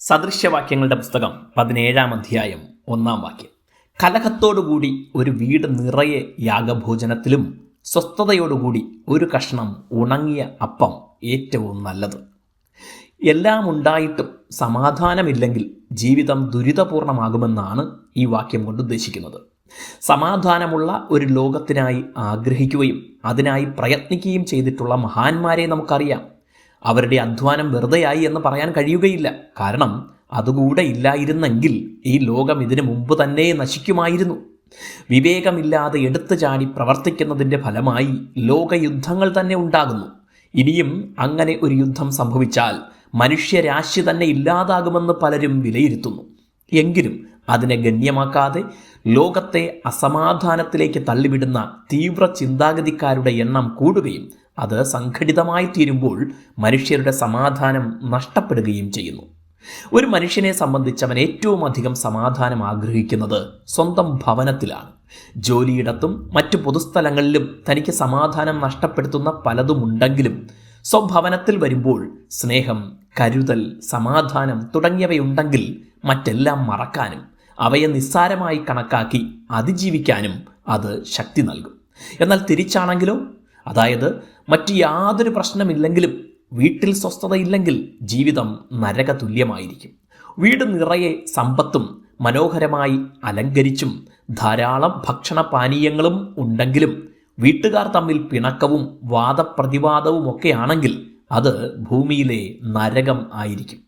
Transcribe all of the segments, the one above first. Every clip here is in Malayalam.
സദൃശ്യവാക്യങ്ങളുടെ പുസ്തകം പതിനേഴാം അധ്യായം ഒന്നാം വാക്യം. കലഹത്തോടുകൂടി ഒരു വീട് നിറയെ യാഗഭോജനത്തിലും സ്വസ്ഥതയോടുകൂടി ഒരു കഷ്ണം ഉണങ്ങിയ അപ്പം ഏറ്റവും നല്ലത്. എല്ലാം ഉണ്ടായിട്ടും സമാധാനമില്ലെങ്കിൽ ജീവിതം ദുരിതപൂർണമാകുമെന്നാണ് ഈ വാക്യം കൊണ്ട് ഉദ്ദേശിക്കുന്നത്. സമാധാനമുള്ള ഒരു ലോകത്തിനായി ആഗ്രഹിക്കുകയും അതിനായി പ്രയത്നിക്കുകയും ചെയ്തിട്ടുള്ള മഹാന്മാരെ നമുക്കറിയാം. അവരുടെ അധ്വാനം വെറുതെയായി എന്ന് പറയാൻ കഴിയുകയില്ല. കാരണം അതുകൂടെ ഇല്ലായിരുന്നെങ്കിൽ ഈ ലോകം ഇതിനു മുമ്പ് തന്നെ നശിക്കുമായിരുന്നു. വിവേകമില്ലാതെ എടുത്തു ചാടി പ്രവർത്തിക്കുന്നതിന്റെ ഫലമായി ലോകയുദ്ധങ്ങൾ തന്നെ ഉണ്ടാകുന്നു. ഇനിയും അങ്ങനെ ഒരു യുദ്ധം സംഭവിച്ചാൽ മനുഷ്യരാശി തന്നെ ഇല്ലാതാകുമെന്ന് പലരും വിലയിരുത്തുന്നു. എങ്കിലും അതിനെ ഗണ്യമാക്കാതെ ലോകത്തെ അസമാധാനത്തിലേക്ക് തള്ളിവിടുന്ന തീവ്ര ചിന്താഗതിക്കാരുടെ എണ്ണം കൂടുകയും അത് സംഘടിതമായി തീരുമ്പോൾ മനുഷ്യരുടെ സമാധാനം നഷ്ടപ്പെടുകയും ചെയ്യുന്നു. ഒരു മനുഷ്യനെ സംബന്ധിച്ച് അവൻ ഏറ്റവും അധികം സമാധാനം ആഗ്രഹിക്കുന്നത് സ്വന്തം ഭവനത്തിലാണ്. ജോലിയിടത്തും മറ്റു പൊതുസ്ഥലങ്ങളിലും തനിക്ക് സമാധാനം നഷ്ടപ്പെടുത്തുന്ന പലതുമുണ്ടെങ്കിലും സ്വഭവനത്തിൽ വരുമ്പോൾ സ്നേഹം കരുതൽ സമാധാനം തുടങ്ങിയവയുണ്ടെങ്കിൽ മറ്റെല്ലാം മറക്കാനും അവയെ നിസ്സാരമായി കണക്കാക്കി അതിജീവിക്കാനും അത് ശക്തി നൽകും. എന്നാൽ തിരിച്ചാണെങ്കിലോ? അതായത് മറ്റു യാതൊരു പ്രശ്നമില്ലെങ്കിലും വീട്ടിൽ സ്വസ്ഥതയില്ലെങ്കിൽ ജീവിതം നരക തുല്യമായിരിക്കും വീട് നിറയെ സമ്പത്തും മനോഹരമായി അലങ്കരിച്ചും ധാരാളം ഭക്ഷണപാനീയങ്ങളും ഉണ്ടെങ്കിലും വീട്ടുകാർ തമ്മിൽ പിണക്കവും വാദപ്രതിവാദവും ഒക്കെ ആണെങ്കിൽ അത് ഭൂമിയിലെ നരകം ആയിരിക്കും.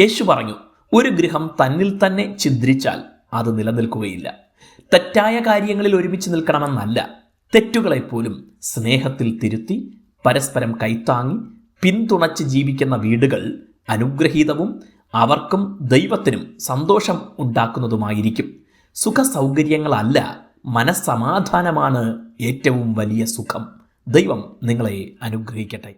യേശു പറഞ്ഞു ഒരു ഗൃഹം തന്നിൽ തന്നെ ഛിദ്രിച്ചാൽ അത് നിലനിൽക്കുകയില്ല. തെറ്റായ കാര്യങ്ങളിൽ ഒരുമിച്ച് നിൽക്കണമെന്നല്ല. തെറ്റുകളെപ്പോലും സ്നേഹത്തിൽ തിരുത്തി പരസ്പരം കൈത്താങ്ങി പിന്തുണച്ച് ജീവിക്കുന്ന വീടുകൾ അനുഗ്രഹീതവും അവർക്കും ദൈവത്തിനും സന്തോഷം ഉണ്ടാക്കുന്നതുമായിരിക്കും. സുഖ സൗകര്യങ്ങളല്ല മനസ്സമാധാനമാണ് ഏറ്റവും വലിയ സുഖം. ദൈവം നിങ്ങളെ അനുഗ്രഹിക്കട്ടെ.